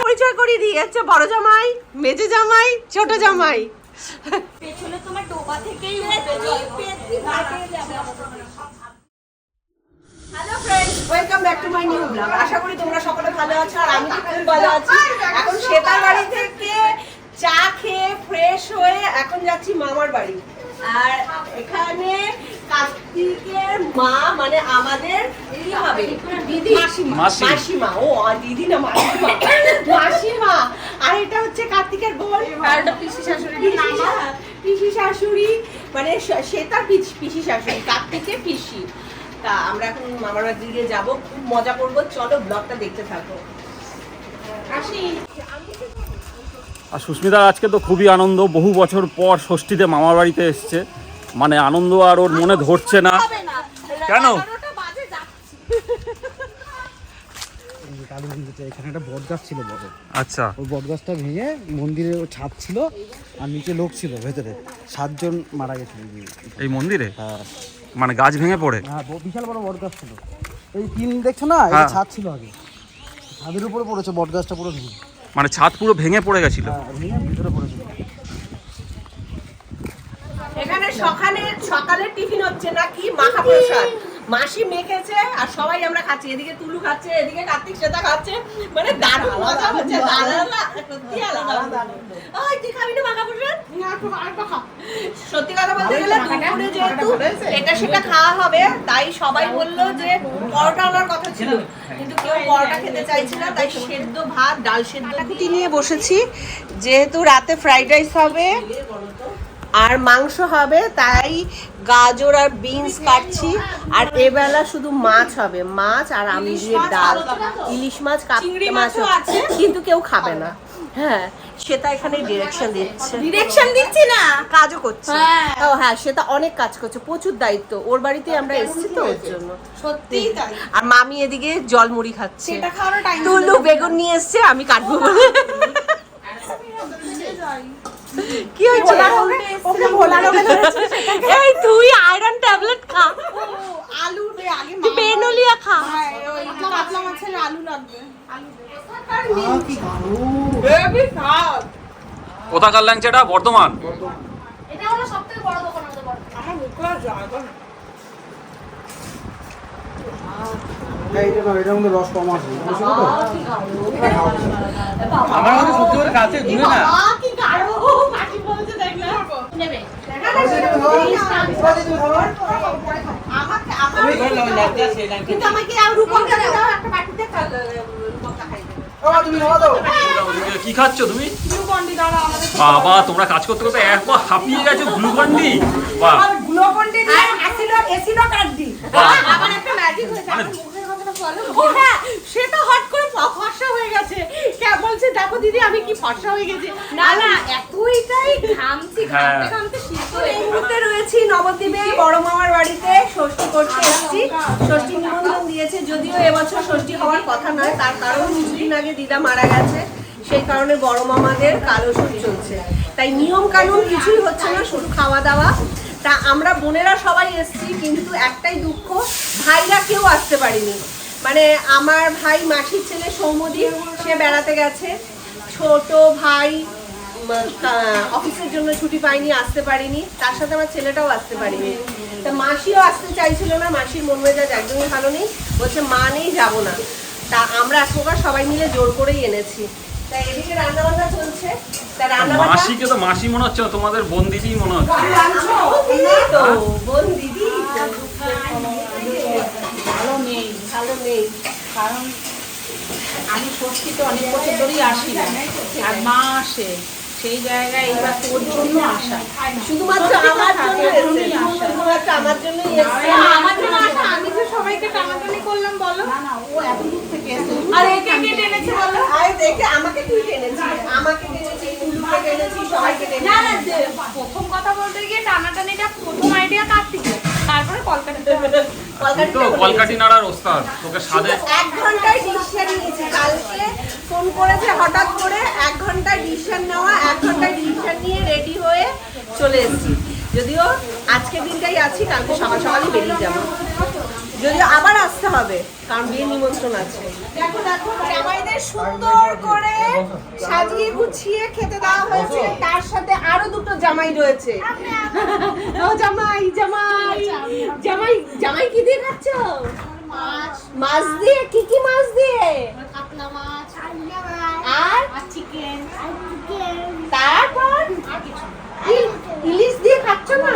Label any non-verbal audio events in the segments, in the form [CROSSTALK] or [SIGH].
পরিচয় করিয়ে দিই হচ্ছে বড় জামাই মেজে জামাই ছোট জামাই। পেছনে তোমার ডোবা থেকেই hello friends welcome back to my new blog আশা করি তোমরা সকলে ভালো আছো আর আমি খুব ভালো আছি। এখন শ্বেতার বাড়ি থেকে চা খেয়ে ফ্রেশ হয়ে এখন যাচ্ছি মামার বাড়ি। আর এখানে কার্তিকের মা মানে আমাদের কি হবে? দিদি। মাসিমা। মাসিমা। ও দিদি না মাসিমা। মাসিমা। আর এটা হচ্ছে কার্তিকের বোন। আর পিসি শাশুড়ি পিসি পিসি শাশুড়ি মানে শ- শ্বেতার পিস- শাশুড়ি কার্তিকের পিসি। তা আমরা এখন মামার বাড়ির দিকে যাব খুব মজা করব। চলো ব্লগটা দেখতে থাকো। আসি। আর সুস্মিতার আজকে তো খুবই আনন্দ। বহু বছর পর ষষ্ঠীতে মামার বাড়িতে এসছে। মানে আনন্দ আর ওর মনে ধরছে না। কেন? এখানে একটা বট গাছ ছিল বড় আচ্ছা। ওই বট গাছটা ভেঙে মন্দিরের ও ছাদ ছিল আর নিচে লোক ছিল ভেতরে সাতজন মারা গেছিল এই মন্দিরে? হ্যাঁ। মানে গাছ ভেঙে পড়ে? হ্যাঁ বিশাল বড় বট গাছ ছিল। এই দেখছ না? এটা হ্যাঁ। ছাদ ছিল আগে। ছাদের উপরে পড়েছে বট গাছটা পুরো ভেঙে। মানে ছাদ পুরো ভেঙে পড়ে গেছিল। হ্যাঁ ভেঙে ভিতরে পড়েছিল। এখানে সকালে সকালের টিফিন হচ্ছে নাকি মাখা প্রসাদ মাসি মেখেছে আর সবাই আমরা খাচ্ছি। এদিকে তুলু খাচ্ছে এদিকে কার্তিক শ্বেতা খাচ্ছে। মানে দারুণ মজা হচ্ছে সত্যি তুই খাবি না মাখা প্রসাদ সত্যি কথা বলতে গেলে দুপুরে যেহেতু এটা সেটা খাওয়া হবে তাই সবাই বলল যে পরোটা আনার কথা ছিল। কিন্তু কেউ পরোটা খেতে চাইছে না তাই সেদ্ধ ভাত ডাল সেদ্ধ কুটি নিয়ে বসেছি। যেহেতু রাতে ফ্রাইড রাইস হবে আর মাংস হবে তাই গাজর আর বিনস কাটছি। আর এবেলা শুধু মাছ হবে মাছ আর আমি দিয়ে ডাল। ইলিশ মাছ কাপতে চিংড়ি মাছ। কিন্তু কেউ খাবে না। হ্যাঁ সেটা এখানে ডিরেকশন দিচ্ছে। ডিরেকশন দিচ্ছি না। কাজও করছে। হ্যাঁ। ও হ্যাঁ সেটা অনেক কাজ করছে প্রচুর দায়িত্ব। ওর বাড়িতে আমরা এসেছি তো ওর জন্য। সত্যিই তাই। আর মামি এদিকে জল মুড়ি খাচ্ছে। সেটা খাওয়ার টাইম তুলু বেগুন নিয়ে এসছে আমি কাটবো বলে। [LAUGHS] কি হয়েছে? ওকে ভোলা রোগে ধরেছে এই তুই আয়রন ট্যাবলেট খা। আলু রে আগে তুই বেনোলিয়া খা। হ্যাঁ, ওই পাতলা মাছের আলু লাগবে। কোথাকার ল্যাংচাটা? বর্তমান এটা হলো সবথেকে বড় দোকান আমাদের বর্তমান আমার মুখে জায়গা নেই। না এটার মধ্যে রস কম আছে আমার কাছে সত্যি করে কাছে ঘুরে না। বাবা, কি খাচ্ছ তুমি? বাবা তোমরা কাজ করতে করতে একবার হাঁপিয়ে গেছো গ্লুকন্ডি। গ্লুকন্ডি দিয়ে। বাহ। আবার একটা ম্যাজিক হয়েছে মানে- ও হ্যাঁ সেটা হট করে ফর্সা হয়ে গেছে। কে বলছে দেখো দিদি আমি কি ফর্সা হয়ে গেছি? না না এতইটাই ঘামছি হ্যাঁ। ঘামতে ঘামতে সিদ্ধ এই মুহূর্তে রয়েছি নবদ্বীপে বড় মামার বাড়িতে। ষষ্ঠী করতে এসেছি। ষষ্ঠী নিমন্ত্রণ দিয়েছে। যদিও এবছর ষষ্ঠী হওয়ার কথা নয় তার কারণ কিছুদিন আগে দিদা মারা গেছে। সেই কারণে বড় মামাদের কালো সুদ চলছে। তাই নিয়ম কানুন কিছুই হচ্ছে না শুধু খাওয়া দাওয়া তা আমরা বোনেরা সবাই এসেছি কিন্তু একটাই দুঃখ ভাইরা কেউ আসতে পারিনি। মানে আমার ভাই মাসির ছেলে সৌমদী সে বেড়াতে গেছে। ছোট ভাই অফিসের জন্য ছুটি পাইনি আসতে পারিনি। তার সাথে আমার ছেলেটাও আসতে পারিনি। তা মাসিও আসতে চাইছিল না মাসির মন মেজাজ একদমই ভালো নেই। বলছে মা নেই যাব না। তা আমরা এক প্রকার সবাই মিলে জোর করেই এনেছি। তা এদিকে চলছে। তা মাসিকে তো মাসি মনে হচ্ছে তোমাদের বোন দিদি মনে হচ্ছে। তো বোন দিদি। ভালো নেই কারণ আমি ষষ্ঠীতে অনেক বছর ধরেই আসি না। আর মা আসে সেই জায়গায় এইবার তোর জন্য আসা। শুধুমাত্র আমার শুধুমাত্র আমার জন্যই আমার জন্য আসা, আমি যে সবাইকে টানাটানি করলাম বলো। না না ও এত দূর থেকে আর একে কে টেনেছে বলো? আরে দেখে আমাকে তুই টেনেছিস। আমাকে টেনেছিস টেনেছিস সবাইকে না না টেনেছিস। যে প্রথম কথা বলতে গিয়ে টানাটানিটা প্রথম আইডিয়া কার্তিকে তারপরে তো কলকাটি নাড়ার ওস্তাদ তোকে এক ঘন্টায় ডিসিশন নিয়েছি। কালকে ফোন করেছে হঠাৎ করে এক ঘন্টায় ডিসিশন নেওয়া এক ঘন্টায় ডিসিশন নিয়ে রেডি হয়ে চলে এসেছি। যদিও আজকের দিনটাই আছি কালকে সকাল সকালই বেরিয়ে যাব। যদি আবার আসতে হবে কারণ বিয়ে নিমন্ত্রণ আছে। দেখো দেখো সুন্দর করে সাজিয়ে গুছিয়ে খেতে দেওয়া হয়েছে। তার সাথে আরও দুটো জামাই রয়েছে। ও জামাই জামাই জামাই জামাই কি দিয়ে খাচ্ছ? মাছ। দিয়ে? কি কি মাছ দিয়ে? আর? তারপর? ইল- ইলিশ দিয়ে খাচ্ছ না?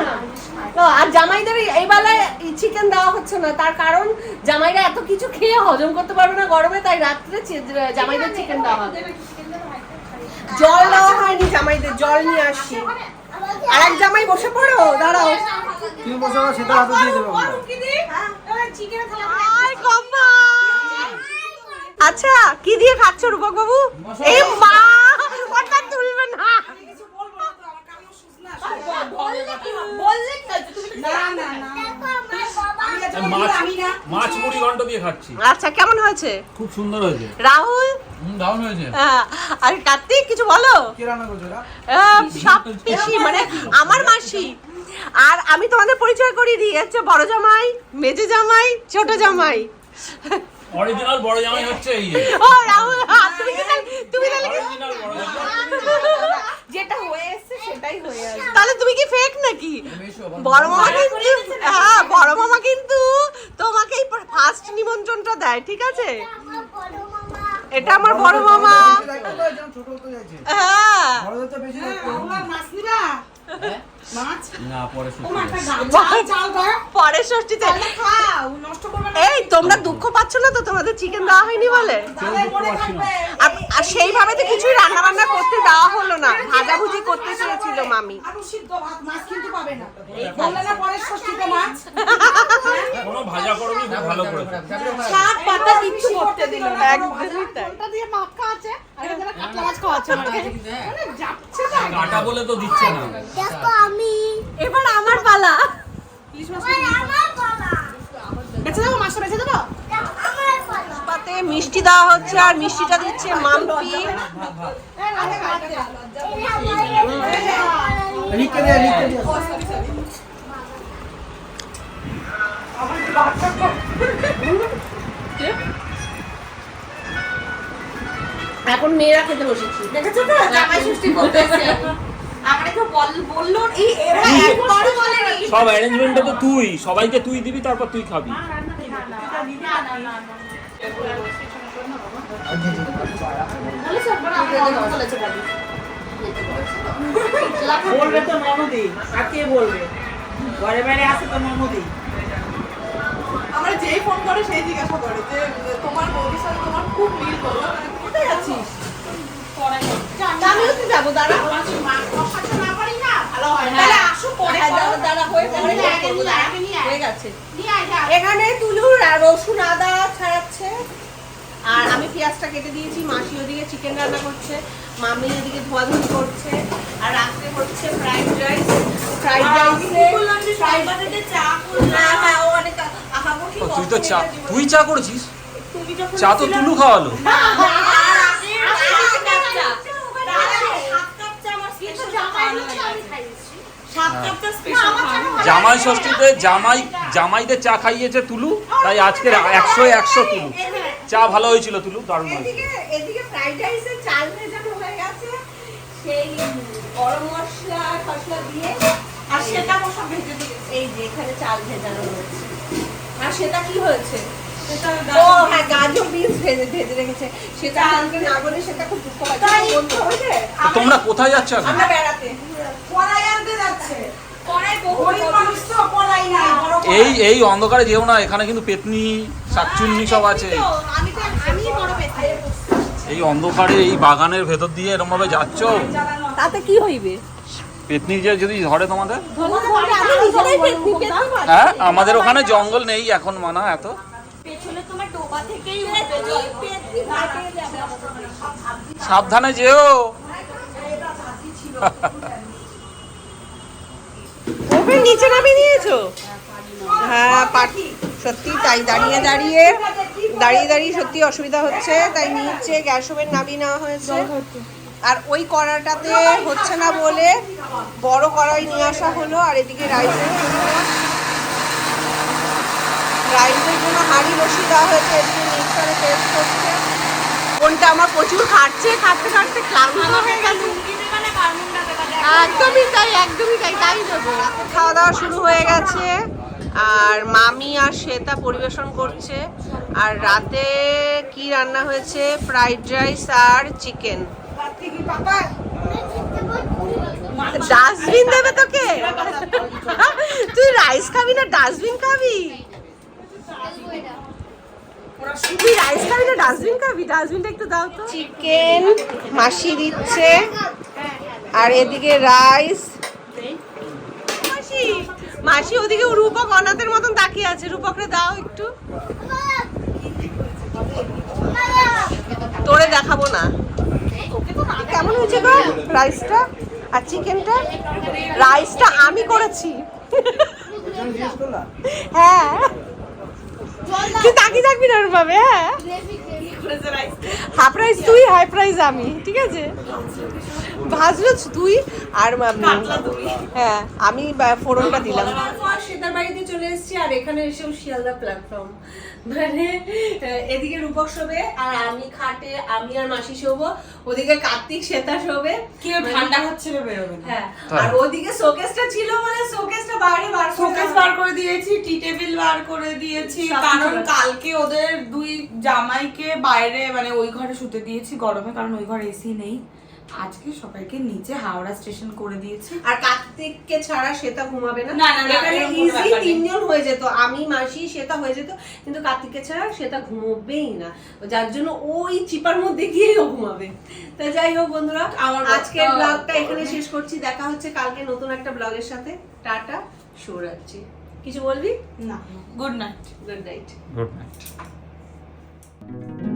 তো আর জামাইদের এই- বেলায় চিকেন দেওয়া হচ্ছে না। তার কারণ জামাইরা এত কিছু খেয়ে হজম করতে পারবে না গরমে তাই রাত্রে জামাইদের চিকেন দেওয়া হবে জল দেওয়া হয়নি জামাইদের জল নিয়ে আসি আর এক জামাই বসে পড়ো দাঁড়াও। তুমি বসে আমার সেটা হাতে দিয়ে দেবো। আচ্ছা কি দিয়ে খাচ্ছ রূপক বাবু এই মা ওটা তুলবে না মাছ মাছ মুড়ি ঘন্ট দিয়ে খাচ্ছি। আচ্ছা কেমন হয়েছে? খুব সুন্দর হয়েছে। রাহুল? দারুণ হয়েছে। হ্যাঁ, আর কার্তিক কিছু বলো? কে রান্না করছ সব পিসি মানে আমার মাসি। আর আমি তোমাদের পরিচয় করিয়ে দিই হচ্ছে বড় জামাই মেজে জামাই ছোট জামাই। অরিজিনাল বড় জামাই হচ্ছে এই ও রাহুল তুমি কি তুমি তাহলে [LAUGHS] কি- অরিজিনাল বড় জামাই যেটা হয়ে এসেছে সেটাই হয়ে আসবে তাহলে তুমি কি ফেক নাকি? বড় মামা কিন্তু হ্যাঁ বড় মামা কিন্তু তোমাকে এই ফার্স্ট নিমন্ত্রণটা দেয় ঠিক আছে? এটা আমার বড় মামা। হ্যাঁ। দায়িত্ব। না পরে ষষ্ঠীতে। তোমরা দুঃখ পাচ্ছ না তো? তোমাদের চিকেন দেওয়া হয়নি বলে? আর আর সেইভাবে তো কিছুই রান্না বান্না করতে দেওয়া হলো না। ভাজাভুজি করতে চেয়েছিল মামি। এবার আমার করবি এবার আমার পালা পাতে মিষ্টি দেওয়া হচ্ছে আর মিষ্টিটা দিচ্ছে মাম্পি। এখন মেয়েরা খেতে বসেছি। দেখেছ তো? জামাই ষষ্ঠী করতেছে। সব অ্যারেঞ্জমেন্টটা তো তুই সবাইকে তুই দিবি তারপর তুই খাবি বলবে তো ননদি আর কে বলবে ঘরে বাইরে আসে তো ননদি আমরা যেই ফোন করে সেই জিজ্ঞাসা করে যে তোমার বৌদির সাথে তোমার খুব মিল করল মানে কোথায় আছিস আমিও তো যাব দাঁড়া এখানে তুলুর রসুন আদা ছাড়াচ্ছে। আর আমি পেঁয়াজটা কেটে দিয়েছি মাসি ওদিকে চিকেন রান্না করছে মামি ওদিকে ধোয়াধুয়ি করছে আর রাত্রে হচ্ছে ফ্রাইড রাইস ফ্রাইড রাইসে ফ্রাইড রাইসে চা হ্যাঁ হ্যাঁ ও অনেক তুই তো চা তুই চা করেছিস? চা তো তুলু খাওয়ালো। জামাই ষষ্ঠীতে জামাই জামাইদের চা খাইয়েছে তুলু তাই আজকে একশো একশো তুলু। চা ভালো হয়েছিল তুলু দারুণ হয়েছিল। এদিকে এদিকে ফ্রাইড রাইসে চাল ভেজানো হয়ে গেছে। সেই গরম মশলা ফসলা দিয়ে আর সেটা মশলা ভেজে দিয়েছে। এই যে এখানে চাল ভেজানো রয়েছে আর সেটা কি হয়েছে? ও হ্যাঁ গাজর বিনস ভেজে ভেজে রেখেছে। সেটা আমাকে না বলে সেটা খুব দুঃখ হয়। তোমরা কোথায় যাচ্ছ আমরা বেড়াতে। এই এই অন্ধকারে যেও না এখানে কিন্তু পেতনি শাকচুন্নি সব আছে। আমি তো আমি বড় পেতে এই অন্ধকারে এই বাগানের ভেতর দিয়ে এরকম ভাবে যাচ্ছ? তাতে কি হইবে? পেতনি যে যদি ধরে তোমাদের? হ্যাঁ আমাদের ওখানে জঙ্গল নেই এখন মানা এত। সাবধানে যেও। [LAUGHS] ওভেন নিচে নামিয়ে নিয়েছো হ্যাঁ পাটি সত্যি তাই দাঁড়িয়ে দাঁড়িয়ে দাঁড়িয়ে দাঁড়িয়ে সত্যি অসুবিধা হচ্ছে তাই নিচে গ্যাস ওভেন নামিয়ে নেওয়া হয়েছে। আর ওই কড়াটাতে হচ্ছে না বলে বড় কড়াই নিয়ে আসা হলো আর এদিকে রাইসের জন্য রাইসের জন্য হাঁড়ি বসিয়ে দেওয়া হয়েছে এদিকে মিক্সারে পেস্ট করছে। কোনটা আমার প্রচুর খাটছে খাটতে খাটতে ক্লান্ত হয়ে গেছে একদমই তাই একদমই তাই তাই দেবো। খাওয়া দাওয়া শুরু হয়ে গেছে আর মামি আর শ্বেতা পরিবেশন করছে আর রাতে কি রান্না হয়েছে? ফ্রাইড রাইস আর চিকেন। ডাস্টবিন দেবে তোকে? তুই রাইস খাবি না ডাস্টবিন খাবি? তুই রাইস খাবি না ডাস্টবিন খাবি? ডাস্টবিনটা একটু দাও তো। চিকেন মাসি দিচ্ছে। আর এদিকে রাইস। মাসি মাসি ওদিকে রূপক অনাথের মতন তাকিয়ে আছে। রূপকরে দাও একটু। তোরে দেখাবো না। কেমন হয়েছে গো রাইসটা আর চিকেনটা? রাইসটা আমি করেছি। হ্যাঁ। তুই তাকিয়ে থাকবি না পাবে হ্যাঁ? হাফ রাইস তুই হাই প্রাইস আমি ঠিক আছে? ভাজলো তুই আর হ্যাঁ আমি ফোড়নটা দিলাম। সেটার বাড়িতে চলে এসেছি আর এখানে এসেও শিয়ালদা প্ল্যাটফর্ম মানে এদিকে রূপক শোবে আর আমি খাটে আমি আর মাসি শোবো ওদিকে কার্তিক শ্বেতা শোবে। কেউ ঠান্ডা হচ্ছে রে বেরোবে হ্যাঁ আর ওদিকে শোকেসটা ছিল বলে শোকেসটা বাইরে বার শোকেস বার করে দিয়েছি টি টেবিল বার করে দিয়েছি কারণ কালকে ওদের দুই জামাইকে বাইরে মানে ওই ঘরে শুতে দিয়েছি গরমে কারণ ওই ঘরে এসি নেই। আজকে সবাইকে নিচে হাওড়া স্টেশন করে দিয়েছি। আর কার্তিককে ছাড়া শ্বেতা ঘুমাবে না। না, না, না, এখানে ইজি তিনজন হয়ে যেত। আমি মাসি শ্বেতা হয়ে যেত। কিন্তু কার্তিককে ছাড়া শ্বেতা ঘুমোবেই না। যার জন্য ওই চিপার মধ্যে গিয়েই ও ঘুমাবে। তা যাই হোক বন্ধুরা আমার আজকের ব্লগটা এখানে শেষ করছি। দেখা হচ্ছে কালকে নতুন একটা ব্লগের সাথে। টাটা শুভরাত্রি। কিছু বলবি? না good night. Good night. Good night.